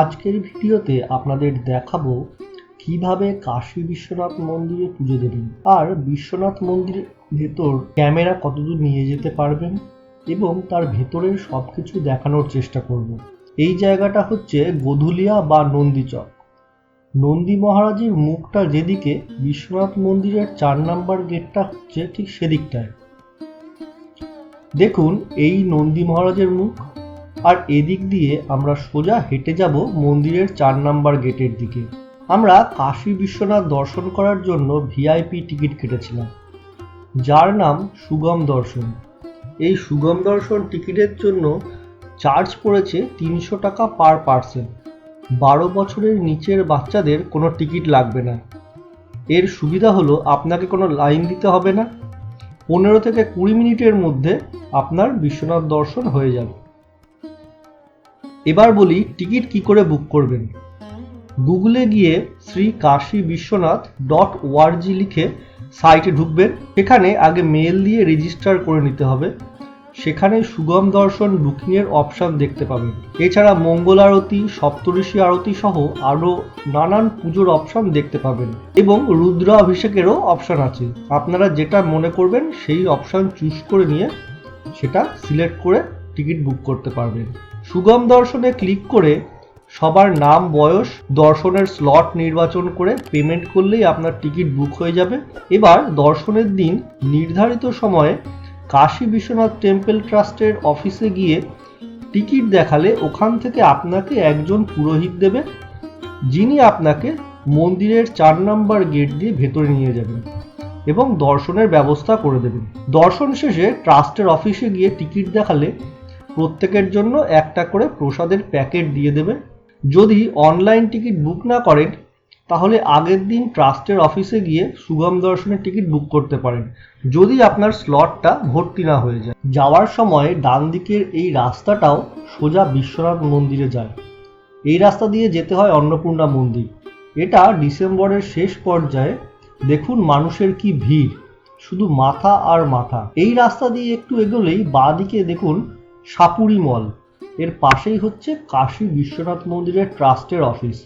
আজকের ভিডিওতে আপনাদের দেখাবো কীভাবে কাশী বিশ্বনাথ মন্দিরে পুজো দেবেন। আর বিশ্বনাথ মন্দিরের ভেতর ক্যামেরা কতদূর নিয়ে যেতে পারবেন এবং তার ভেতরের সব কিছু দেখানোর চেষ্টা করব। এই জায়গাটা হচ্ছে গধুলিয়া বা নন্দীচক। নন্দী মহারাজের মুখটা যেদিকে, বিশ্বনাথ মন্দিরের চার নাম্বার গেটটা হচ্ছে ঠিক সেদিকটায়। দেখুন, এই নন্দী মহারাজের মুখ। আর এদিক দিয়ে আমরা সোজা হেঁটে যাব মন্দিরের চার নাম্বার গেটের দিকে। আমরা কাশী বিশ্বনাথ দর্শন করার জন্য ভিআইপি টিকিট কেটেছিলাম, যার নাম সুগম দর্শন। এই সুগম দর্শন টিকিটের জন্য চার্জ পড়েছে তিনশো টাকা পার পার্সন। বারো বছরের নিচের বাচ্চাদের কোনো টিকিট লাগবে না। এর সুবিধা হলো আপনাকে কোনো লাইন দিতে হবে না। পনেরো থেকে কুড়ি মিনিটের মধ্যে আপনার বিশ্বনাথ দর্শন হয়ে যাবে। এবার বলি টিকিট কি করে বুক করবেন। গুগলে গিয়ে শ্রী কাশী বিশ্বনাথ ডট ওআরজি লিখে সাইটে ঢুকবেন। সেখানে আগে মেল দিয়ে রেজিস্টার করে নিতে হবে। সেখানে সুগম দর্শন বুকিংয়ের অপশান দেখতে পাবেন। এছাড়া মঙ্গল আরতি সপ্তঋষি আরতি সহ আরও নানান পুজোর অপশান দেখতে পাবেন। এবং রুদ্র অভিষেকেরও অপশান আছে। আপনারা যেটা মনে করবেন সেই অপশান চুজ করে নিয়ে সেটা সিলেক্ট করে টিকিট বুক করতে পারবেন। সুগম দর্শনে ক্লিক করে সবার নাম, বয়স, দর্শনের স্লট নির্বাচন করে পেমেন্ট করলেই আপনার টিকিট বুক হয়ে যাবে। এবার দর্শনের দিন নির্ধারিত সময়ে কাশী বিশ্বনাথ টেম্পল ট্রাস্টের অফিসে গিয়ে টিকিট দেখালে ওখান থেকে আপনাকে একজন পুরোহিত দেবে, যিনি আপনাকে মন্দিরের চার নম্বর গেট দিয়ে ভেতরে নিয়ে যাবেন এবং দর্শনের ব্যবস্থা করে দেবেন। দর্শন শেষে ট্রাস্টের অফিসে গিয়ে টিকিট দেখালে প্রত্যেকের জন্য একটা করে প্রসাদের প্যাকেট দিয়ে দেবে। যদি অনলাইন টিকিট বুক না করেন, তাহলে আগের দিন ট্রাস্টের অফিসে গিয়ে সুগম দর্শনের টিকিট বুক করতে পারেন। যদি আপনার স্লটটা ভর্তি না হয়ে যায়। যাওয়ার সময় ডান দিকের এই রাস্তাটাও সোজা বিশ্বনাথ মন্দিরে যায়। এই রাস্তা দিয়ে যেতে হয় অন্নপূর্ণা মন্দির। এটা ডিসেম্বরের শেষ পর্যায়ে দেখুন মানুষের কি ভিড়। শুধু মাথা আর মাথা। এই রাস্তা দিয়ে একটু এগোলেই বাঁ দিকে দেখুন সাপুরি মল। এর পাশেই হচ্ছে কাশী বিশ্বনাথ মন্দিরের ট্রাস্টের অফিস।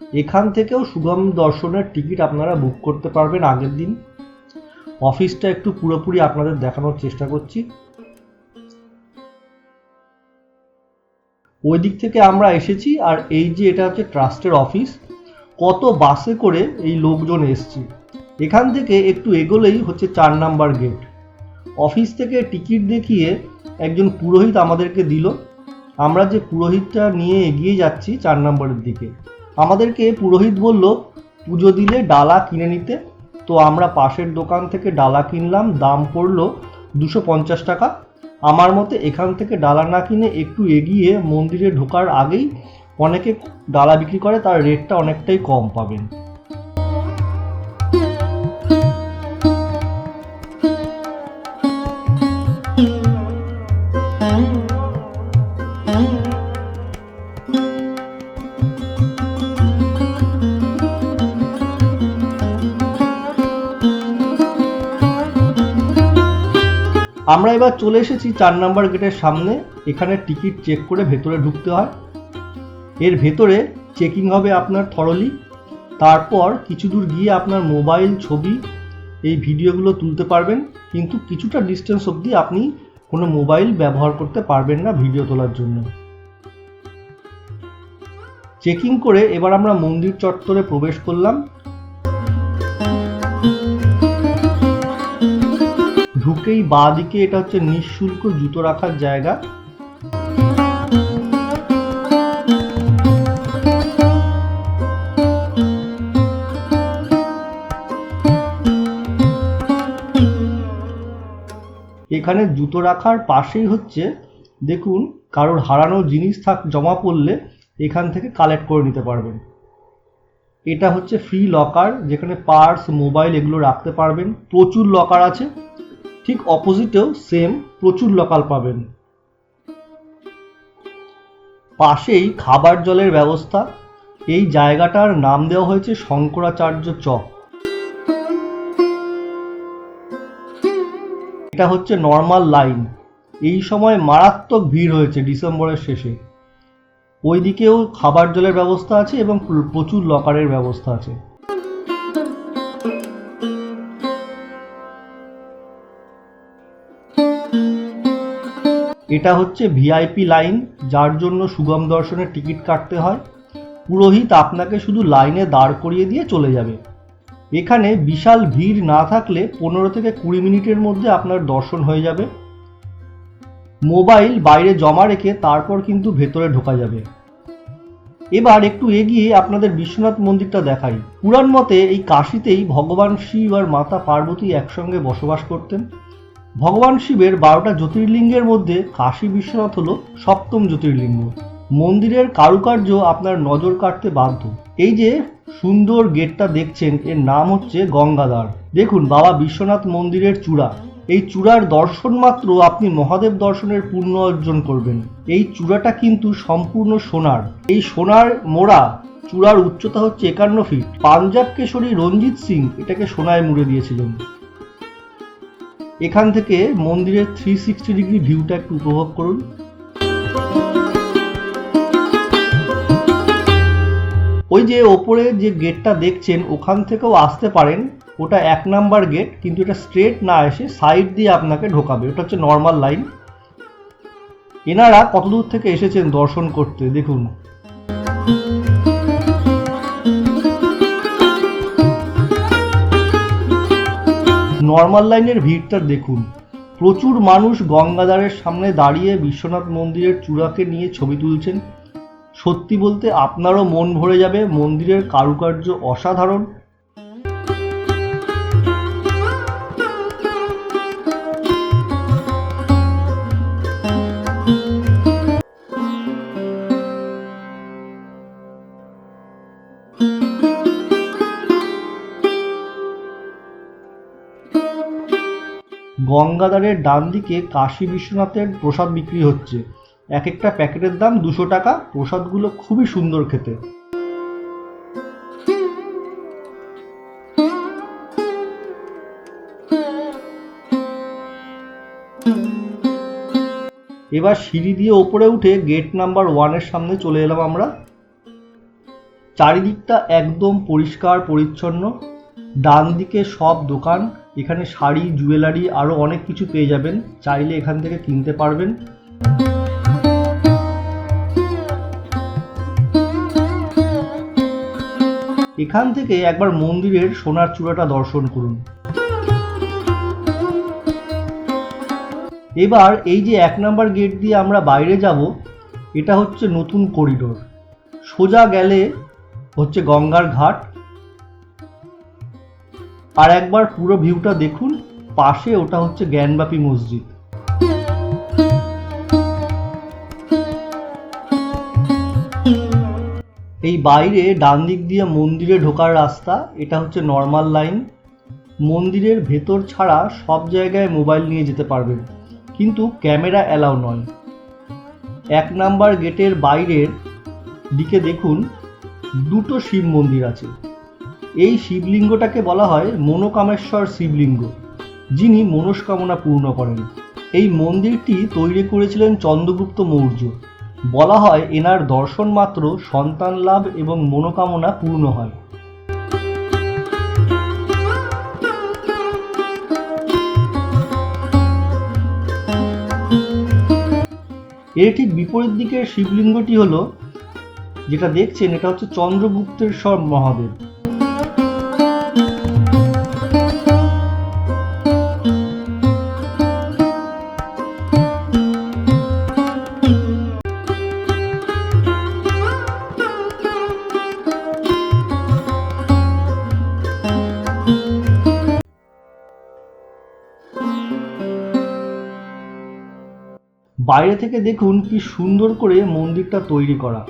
এখান থেকেও সুগম দর্শনের টিকিট আপনারা বুক করতে পারবেন আগের দিন। অফিসটা একটু পুরোপুরি আপনাদের দেখানোর চেষ্টা করছি। ওই দিক থেকে আমরা এসেছি আর এই যে এটা হচ্ছে ট্রাস্টের অফিস, কত বাসে করে এই লোকজন এসছে। এখান থেকে একটু এগোলেই হচ্ছে চার নাম্বার গেট। অফিস থেকে টিকিট দেখিয়ে একজন পুরোহিত আমাদেরকে দিল। আমরা যে পুরোহিতটা নিয়ে এগিয়ে যাচ্ছি চার নম্বরের দিকে, আমাদেরকে পুরোহিত বলল, পুজো দিলে ডালা কিনে নিতে। তো আমরা পাশের দোকান থেকে ডালা কিনলাম, দাম পড়ল দুশো পঞ্চাশ টাকা। আমার মতে এখান থেকে ডালা না কিনে একটু এগিয়ে মন্দিরে ঢোকার আগেই অনেকে ডালা বিক্রি করে, তার রেটটা অনেকটাই কম পাবেন। আমরা এবার চলে এসেছি চার নাম্বার গেটের সামনে। এখানে টিকিট চেক করে ভেতরে ঢুকতে হয়। এর ভেতরে চেকিং হবে আপনার থরলি তারপর কিছু দূর গিয়ে আপনার মোবাইল, ছবি, এই ভিডিওগুলো তুলতে পারবেন। কিন্তু কিছুটা ডিস্টেন্স অবধি আপনি কোনো মোবাইল ব্যবহার করতে পারবেন না ভিডিও তোলার জন্য। চেকিং করে এবার আমরা মন্দির চত্বরে প্রবেশ করলাম। ঢুকেই বাঁ দিকে এটা হচ্ছে নিঃশুল্ক জুতো রাখার জায়গা। এখানে জুতো রাখার পাশেই হচ্ছে, দেখুন, কারোর হারানো জিনিস থাক, জমা পড়লে এখান থেকে কালেক্ট করে নিতে পারবেন। এটা হচ্ছে ফ্রি লকার যেখানে পার্স মোবাইল এগুলো রাখতে পারবেন। প্রচুর লকার আছে। ঠিক অপোজিটেও সেম প্রচুর লকাল পাবেন। পাশেই খাবার জলের ব্যবস্থা, এই জায়গাটার নাম দেওয়া হয়েছে শঙ্করাচার্য চক। এটা হচ্ছে নর্মাল লাইন এই সময় মারাত্মক ভিড় হয়েছে ডিসেম্বরের শেষে। ওইদিকেও খাবার জলের ব্যবস্থা আছে এবং প্রচুর লকারের ব্যবস্থা আছে। এটা হচ্ছে ভিআইপি লাইন যার জন্য সুগম দর্শনের টিকিট কাটতে হয়। পুরোহিত আপনাকে শুধু লাইনে দাঁড় করিয়ে দিয়ে চলে যাবে। এখানে বিশাল ভিড় না থাকলে পনেরো থেকে কুড়ি মিনিটের মধ্যে আপনার দর্শন হয়ে যাবে। মোবাইল বাইরে জমা রেখে তারপর কিন্তু ভেতরে ঢোকা যাবে। এবার একটু এগিয়ে আপনাদের বিশ্বনাথ মন্দিরটা দেখাই। পুরাণ মতে এই কাশিতেই ভগবান শিব আর মাতা পার্বতী একসঙ্গে বসবাস করতেন। ভগবান শিবের বারোটা জ্যোতির্লিঙ্গের মধ্যে কাশী বিশ্বনাথ হল সপ্তম জ্যোতির্লিঙ্গ। মন্দিরের কারুকার্য আপনার নজর কাটতে বাধ্য। এই যে সুন্দর গেটটা দেখছেন, এর নাম হচ্ছে গঙ্গাধার। দেখুন বাবা বিশ্বনাথ মন্দিরের চূড়া। এই চূড়ার দর্শন মাত্র আপনি মহাদেব দর্শনের পূর্ণ অর্জন করবেন। এই চূড়াটা কিন্তু সম্পূর্ণ সোনার। এই সোনার মোড়া চূড়ার উচ্চতা হচ্ছে একান্ন ফিট। পাঞ্জাব কেশরী রঞ্জিত সিং এটাকে সোনায় মুড়ে দিয়েছিলেন। এখান থেকে মন্দিরের থ্রি সিক্সটি ডিগ্রি ভিউটা একটু উপভোগ করুন। ওই যে ওপরে যে গেটটা দেখছেন, ওখান থেকেও আসতে পারেন। ওটা এক নাম্বার গেট, কিন্তু এটা স্ট্রেট না এসে সাইড দিয়ে আপনাকে ঢোকাবে। ওটা হচ্ছে নর্মাল লাইন এনারা কত দূর থেকে এসেছেন দর্শন করতে? দেখুন। নর্মাল লাইনের ভিড়টা দেখুন। প্রচুর মানুষ গঙ্গাধারের সামনে দাঁড়িয়ে বিশ্বনাথ মন্দিরের চূড়াকে নিয়ে ছবি তুলছেন। সত্যি বলতে আপনারও মন ভরে যাবে মন্দিরের কারুকার্য অসাধারণ। গঙ্গাধারের ডান দিকে কাশী বিশ্বনাথের প্রসাদ বিক্রি হচ্ছে। এক একটা প্যাকেটের দাম দুশো টাকা, প্রসাদগুলো খুবই সুন্দর খেতে। এবার সিঁড়ি দিয়ে ওপরে উঠে গেট নাম্বার ওয়ানের সামনে চলে এলাম আমরা। চারিদিকটা একদম পরিষ্কার, পরিচ্ছন্ন। ডান দিকে সব দোকান এখানে শাড়ি, জুয়েলারি আরও অনেক কিছু পেয়ে যাবেন। চাইলে এখান থেকে কিনতে পারবেন। এখান থেকে একবার মন্দিরের সোনার চূড়াটা দর্শন করুন। এবার এই যে এক নাম্বার গেট দিয়ে আমরা বাইরে যাব, এটা হচ্ছে নতুন করিডোর। সোজা গেলে হচ্ছে গঙ্গার ঘাট আর একবার পুরো ভিউটা দেখুন, পাশে ওটা হচ্ছে জ্ঞানবাপী মসজিদ। এই বাইরে ডান দিক দিয়ে মন্দিরে ঢোকার রাস্তা, এটা হচ্ছে নর্মাল লাইন মন্দিরের ভেতর ছাড়া সব জায়গায় মোবাইল নিয়ে যেতে পারবেন, কিন্তু ক্যামেরা অ্যালাউ নয়। এক নাম্বার গেটের বাইরের দিকে দেখুন, দুটো শিব মন্দির আছে। এই শিবলিঙ্গটাকে বলা হয় মনোকামেশ্বর শিবলিঙ্গ, যিনি মনস্কামনা পূর্ণ করেন। এই মন্দিরটি তৈরি করেছিলেন চন্দ্রগুপ্ত মৌর্য। বলা হয় এনার দর্শন মাত্র সন্তান লাভ এবং মনোকামনা পূর্ণ হয়। এর ঠিক বিপরীত দিকের শিবলিঙ্গটি হলো, যেটা দেখছেন, এটা হচ্ছে চন্দ্রগুপ্তেশ্বর মহাদেব। বাইরে থেকে দেখুন কি সুন্দর করে মন্দিরটা তৈরি করা।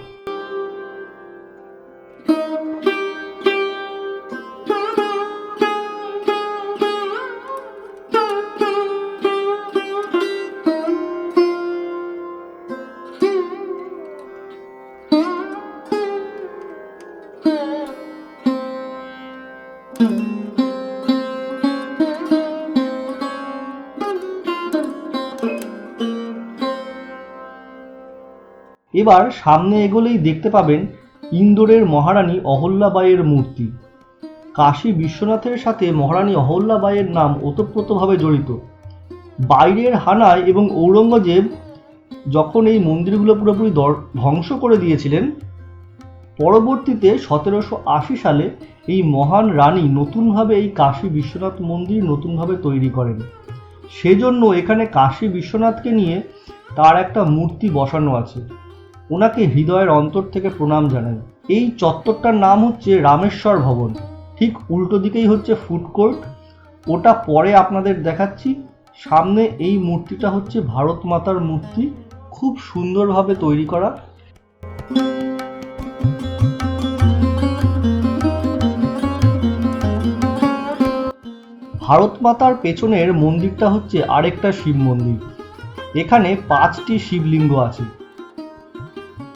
এবার সামনে এগোলেই দেখতে পাবেন ইন্দোরের মহারানী অহল্যাবাইয়ের মূর্তি। কাশী বিশ্বনাথের সাথে মহারানী অহল্যাবাইয়ের নাম ওতপ্রোতভাবে জড়িত। বাইরের হানায় এবং ঔরঙ্গজেব যখন এই মন্দিরগুলো পুরোপুরি ধ্বংস করে দিয়েছিলেন, পরবর্তীতে সতেরোশো আশি সালে এই মহান রানী নতুনভাবে এই কাশী বিশ্বনাথ মন্দির নতুনভাবে তৈরি করেন। সেজন্য এখানে কাশী বিশ্বনাথকে নিয়ে তার একটা মূর্তি বসানো আছে। ওনাকে হৃদয়ের অন্তর থেকে প্রণাম জানাই। এই চত্বরটার নাম হচ্ছে রামেশ্বর ভবন। ঠিক উল্টো দিকেই হচ্ছে ফুড কোর্ট। ওটা পরে আপনাদের দেখাচ্ছি। সামনে এই মূর্তিটা হচ্ছে ভারত মাতার মূর্তি। খুব সুন্দরভাবে তৈরি করা। ভারত মাতার পেছনের মন্দিরটা হচ্ছে আরেকটা শিব মন্দির। এখানে পাঁচটি শিবলিঙ্গ আছে।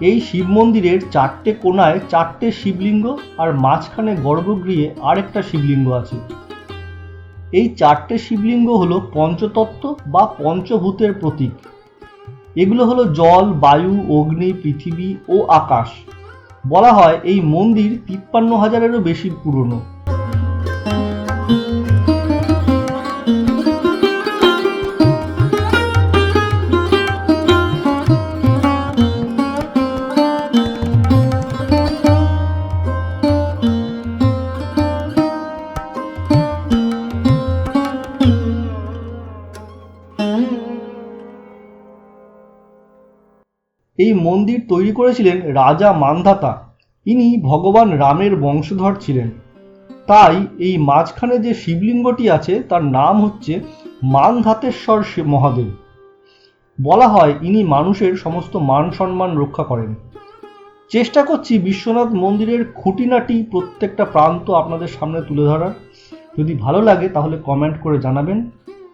এই শিব মন্দিরের চারটে কোণায় চারটে শিবলিঙ্গ আর মাঝখানে গর্ভগৃহে আরেকটা শিবলিঙ্গ আছে। এই চারটে শিবলিঙ্গ হলো পঞ্চতত্ত্ব বা পঞ্চভূতের প্রতীক। এগুলো হলো জল, বায়ু, অগ্নি, পৃথিবী ও আকাশ। বলা হয় এই মন্দির তিপ্পান্ন হাজারেরও বেশি পুরনো। এই মন্দির তৈরি করেছিলেন রাজা মান্ধাতা। ইনি ভগবান রামের বংশধর ছিলেন। তাই এই মাঝখানে যে শিবলিঙ্গটি আছে, তার নাম হচ্ছে মানধাতেশ্বর শিব মহাদেব। বলা হয় ইনি মানুষের সমস্ত মান সম্মান রক্ষা করেন। চেষ্টা করছি বিশ্বনাথ মন্দিরের খুঁটিনাটি প্রত্যেকটা প্রান্ত আপনাদের সামনে তুলে ধরার। যদি ভালো লাগে তাহলে কমেন্ট করে জানাবেন।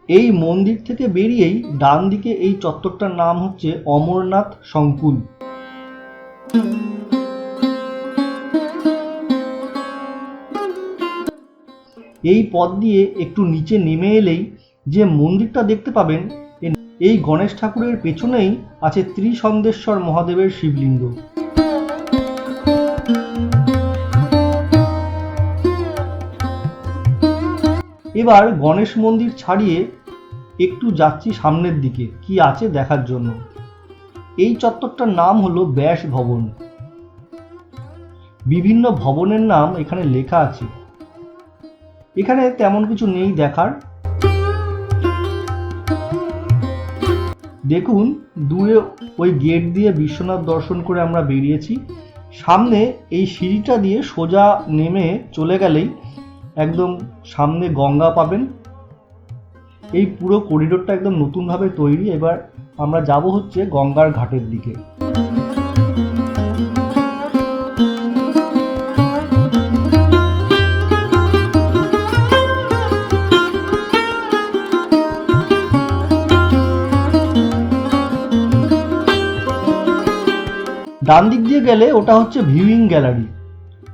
এই মন্দির থেকে বেরিয়েই ডান দিকে এই চত্বরটার নাম হচ্ছে অমরনাথ সংকুল। এই পথ দিয়ে একটু নিচে নেমে এলেই যে মন্দিরটা দেখতে পাবেন এই গণেশ ঠাকুরের পেছনেই আছে ত্রিসন্দেশ্বর মহাদেবের শিবলিঙ্গ। এবার গণেশ মন্দির ছাড়িয়ে একটু যাচ্ছি সামনের দিকে। কি আছে দেখার জন্য? এই চত্বরটার নাম হলো ব্যাস ভবন। বিভিন্ন ভবনের নাম এখানে লেখা আছে। এখানে তেমন কিছু নেই দেখার। দেখুন, দূরে ওই গেট দিয়ে বিশ্বনাথ দর্শন করে আমরা বেরিয়েছি। সামনে এই সিঁড়িটা দিয়ে সোজা নেমে চলে গেলেই একদম সামনে গঙ্গা পাবেন। এই পুরো করিডোরটা একদম নতুনভাবে তৈরি। এবার আমরা যাব হচ্ছে গঙ্গার ঘাটের দিকে। ডান দিক দিয়ে গেলে ওটা হচ্ছে ভিউইং গ্যালারি।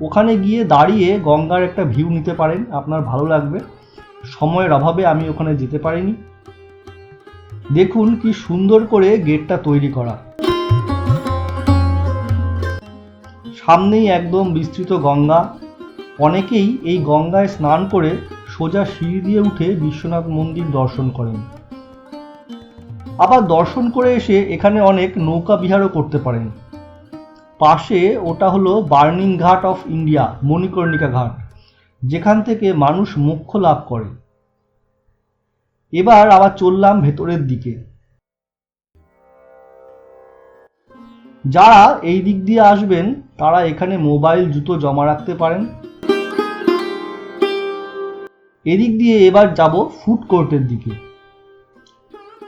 ওখানে গিয়ে দাঁড়িয়ে গঙ্গার একটা ভিউ নিতে পারেন, আপনার ভালো লাগবে। সময়ের অভাবে আমি ওখানে যেতে পারিনি। দেখুন কি সুন্দর করে গেটটা তৈরি করা। সামনেই একদম বিস্তৃত গঙ্গা। অনেকেই এই গঙ্গায় স্নান করে সোজা সিঁড়ি দিয়ে উঠে বিশ্বনাথ মন্দির দর্শন করেন। আবার দর্শন করে এসে এখানে অনেক নৌকা বিহারও করতে পারেন। পাশে ওটা হলো বার্নিং ঘাট অফ ইন্ডিয়া, মণিকর্ণিকা ঘাট, যেখান থেকে মানুষ মোক্ষ লাভ করে। এবার আবার চললাম ভেতরের দিকে। যারা এই দিক দিয়ে আসবেন, তারা এখানে মোবাইল, জুতো জমা রাখতে পারেন। এদিক দিয়ে এবার যাব ফুড কোর্টের দিকে।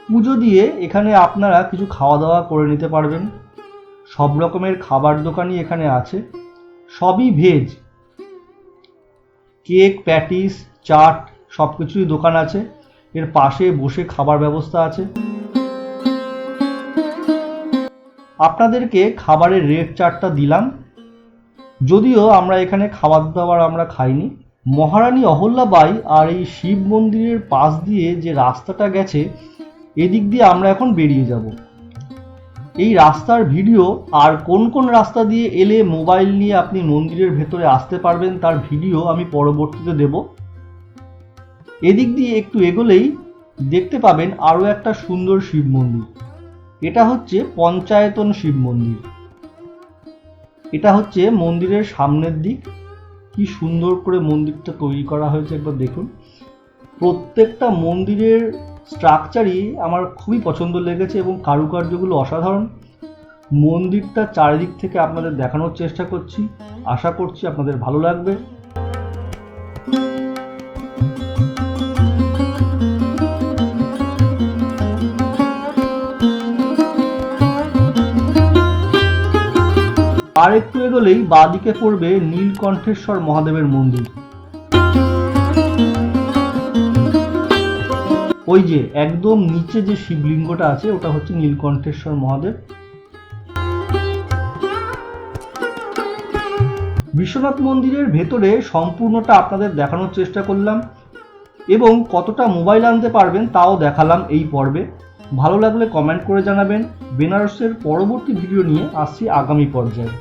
পুজো দিয়ে এখানে আপনারা কিছু খাওয়া দাওয়া করে নিতে পারবেন। সব রকমের খাবার দোকানই এখানে আছে। সবই ভেজ কেক প্যাটিস চাট সব কিছুই দোকান আছে। এর পাশে বসে খাবার ব্যবস্থা আছে। আপনাদেরকে খাবারের রেট চার্টটা দিলাম। যদিও আমরা এখানে খাবার দাবার আমরা খাইনি। মহারানী অহল্যাবাই আর এই শিব মন্দিরের পাশ দিয়ে যে রাস্তাটা গেছে, এদিক দিয়ে আমরা এখন বেরিয়ে যাব। এই রাস্তার ভিডিও আর কোন কোন রাস্তা দিয়ে এলে মোবাইল নিয়ে আপনি মন্দিরের ভেতরে আসতে পারবেন তার ভিডিও আমি পরবর্তীতে দেব। এদিক দিয়ে একটু এগোলেই দেখতে পাবেন আরও একটা সুন্দর শিব মন্দির। এটা হচ্ছে পঞ্চায়েতন শিব মন্দির। এটা হচ্ছে মন্দিরের সামনের দিক। কি সুন্দর করে মন্দিরটা তৈরি করা হয়েছে একবার দেখুন। প্রত্যেকটা মন্দিরের স্ট্রাকচারই আমার খুবই পছন্দ লেগেছে এবং কারুকার্যগুলো অসাধারণ। মন্দিরটা চারিদিক থেকে আপনাদের দেখানোর চেষ্টা করছি। আশা করছি আপনাদের ভালো লাগবে। আর একটু এগোলেই বাঁদিকে পড়বে নীলকণ্ঠেশ্বর মহাদেবের মন্দির। ওই যে একদম নিচে যে শিবলিঙ্গটা আছে, ওটা হচ্ছে নীলকণ্ঠেশ্বর মহাদেব। বিশ্বনাথ মন্দিরের ভেতরে সম্পূর্ণটা আপনাদের দেখানোর চেষ্টা করলাম এবং কতটা মোবাইল আনতে পারবেন তাও দেখালাম এই পর্বে। ভালো লাগলে কমেন্ট করে জানাবেন। বেনারসের পরবর্তী ভিডিও নিয়ে আসছি আগামী পর্যায়ে।